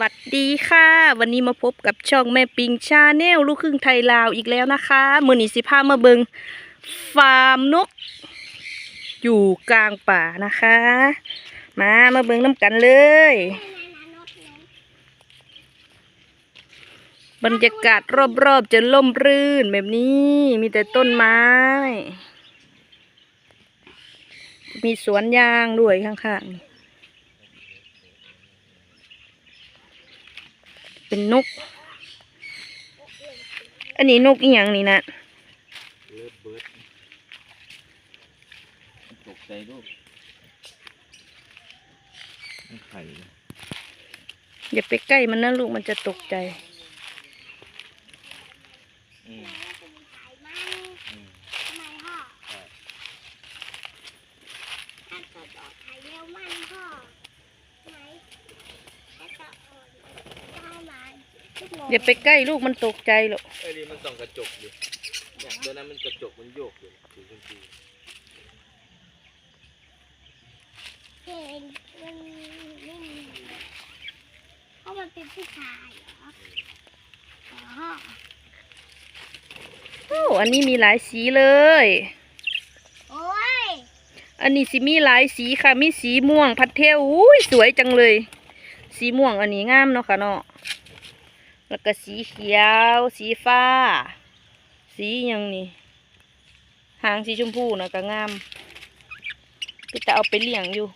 วัสดีค่ะ วันนี้มาพบกับช่องแม่ปิงชาแนลลูกครึ่งไทยลาวอีกแล้วนะคะมือนีสิพามาเบิงฟาร์มนก อยู่กลางป่านะคะ มามาเบิงน้ำกันเลย บรรยากาศรอบๆจะล่มรื่นแบบนี้มีแต่ต้นไม้ มีสวนยางด้วยข้างๆ เป็นนก อันนี้นกอีหยังนี่นะเลิฟเบิร์ดตกใจลูกมันไข่เลยอย่าไปใกล้มันนะลูกมันจะตกใจ อืมอืม ทำไมพ่อถ้าเกิดออกไข่เร็วมันพ่อไหมถ้าเกิดออกเข้ามาชั่วโมง อย่าไปใกล้ลูกมันตกใจหรอกไอ้นี่มันส่องกระจกอยู่เนี่ยตัวนั้นมันกระจกมันโยกอยู่สีชมพูเห็นมันไม่มีเพราะมันเป็นผู้ชายเหรออ๋อโอ้อันนี้มีหลายสีเลย โอ้ยอันนี้สิมีหลายสีค่ะ มีสีม่วงพัดเทลอุ้ยสวยจังเลย สีม่วงอันนี้งามเนาะค่ะเนาะ แล้วก็สีเขียว สีฟ้า สีหยังนี่ หางสีชมพูนะก็งามพี่จะเอาไปเลี้ยงอยู่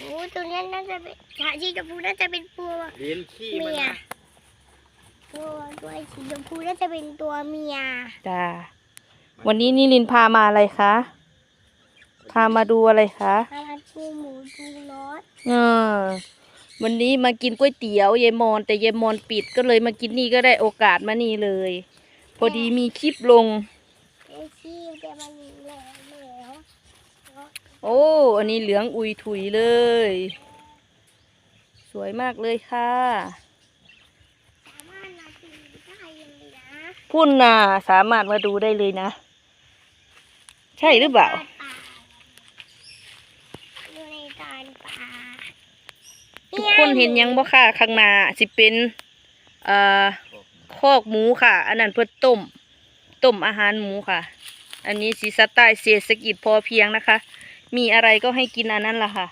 โอ้ตัวนี้น่าจะเป็นชาชีชมพูน่าจะเป็นตัวเลี้ยนขี้มันเมียนะตัวตัวสีชมพูน่าจะเป็นตัวเมียจ้าวันนี้นิลินพามาอะไรคะพามาดูอะไรคะพาราชูหมูชูรสเออ วันนี้มากินก๋วยเตี๋ยวยายมอน แต่ยายมอนปิดก็เลยมากินนี่ก็ได้โอกาสมานี่เลย พอดีมีคลิปลง โอ้ อันนี้เหลืองอุยถุยเลย สวยมากเลยค่ะสามารถมากินได้เลยนะพุ่นน่ะสามารถมาดูได้เลยนะ ใช่หรือเปล่า อยู่ในตอนป่า ทุกคนเห็นยังบ่ค่ะข้างหน้าสิเป็นเอ่อคอกหมูค่ะ อันนั้นเพื่อต้มต้มอาหารหมูค่ะ อันนี้สีสไตล์เศรษฐกิจพอเพียงนะคะ มีอะไรก็ให้กินอันนั้นล่ะค่ะ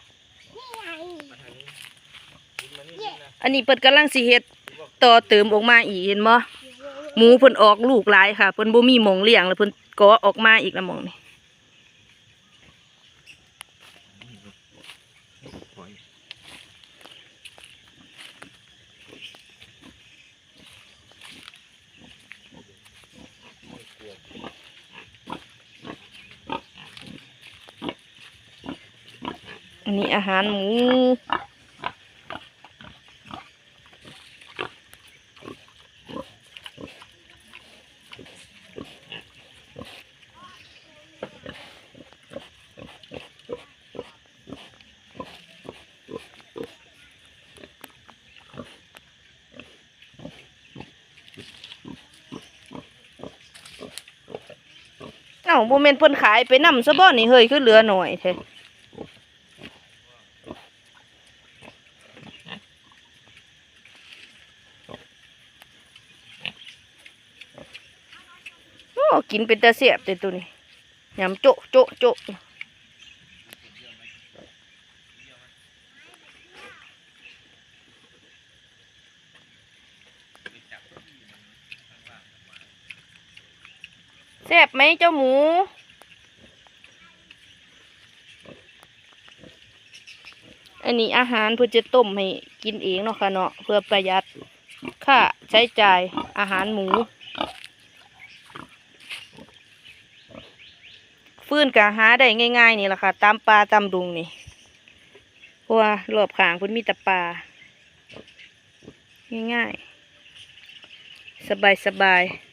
อันนี้เปิดกำลังสิเฮ็ดต่อเติมออกมาอีกเห็นบ่หมูเพิ่นออกลูกหลายค่ะเพิ่นบ่มีหมองเลี้ยงแล้วเพิ่นก็ออกมาอีกละหมองนี่ อันนี้อาหารหมูเอ้าโมเมนเพิ่นขายไปนำซะบ่นี่เฮ้ยคือเหลือหน่อยแท้ กินเป็นตาเสียบแต่ตัวนี้ยำโจ๊ะโจ๊ะโจ๊ะแซ่บไหมเจ้าหมูอันนี้อาหารเพื่อจะต้มให้กินเองเนาะค่ะเนาะเพื่อประหยัดค่าใช้จ่ายอาหารหมู ฟืนกะหาได้ง่ายๆนี่แหละค่ะ ตามป่าตามดุงนี่เพราะว่ารอบขางพิ่นมีแต่ป่าง่ายๆ สบายสบายๆ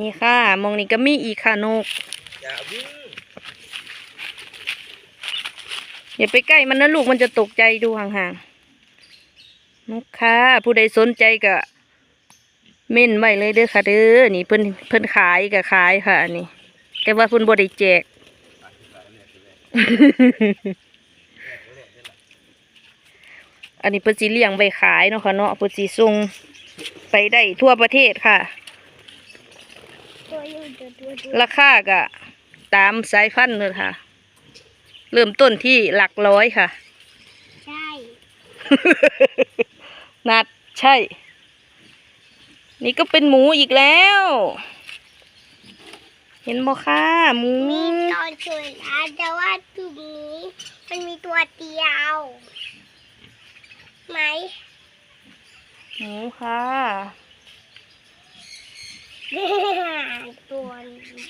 นี่ค่ะมองนี้ก็มีอีกค่ะนก อย่าวิ่งอย่าไปใกล้มันนะลูกมันจะตกใจดูห่างๆนกค่ะผู้ใดสนใจก็เม่นไว้เลยเด้อค่ะเด้อนี่เพิ่นเพิ่นขายก็ขายค่ะอันนี้แต่ว่าเพิ่นบ่ได้แจกอันนี้เพิ่นสิเลี้ยงไว้ขายเนาะค่ะเนาะเพิ่นสิส่งไปได้ทั่วประเทศค่ะตัวอยู่ตัวตัวตัวราคาก็ตามสายพันธุ์เลยค่ะ เริ่มต้นที่หลักร้อยค่ะ ใช่ นัดใช่ นี่ก็เป็นหมูอีกแล้ว เห็นบ่ค่ะหมูมีตอนสวยนะแต่ว่าจุดนี้มันมีตัวเดียวไหมหมูค่ะตัวนี้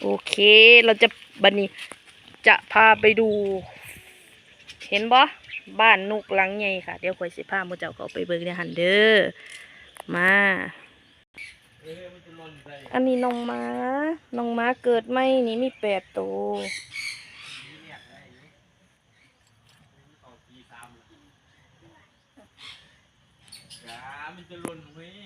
โอ เค เราจะบันนี้จะพาไปดู เห็นบ่บ้านนุกหลังใหญ่ค่ะ เดี๋ยวคอยสิพาหมูเจ้าเขาไปเบิ่งในหันเด้อมา อันจะหล่นใส่อันนี้น้องม้าน้องม้าเกิดไหมนี่มีแปดตัวมันจะหล่นเฮ้ย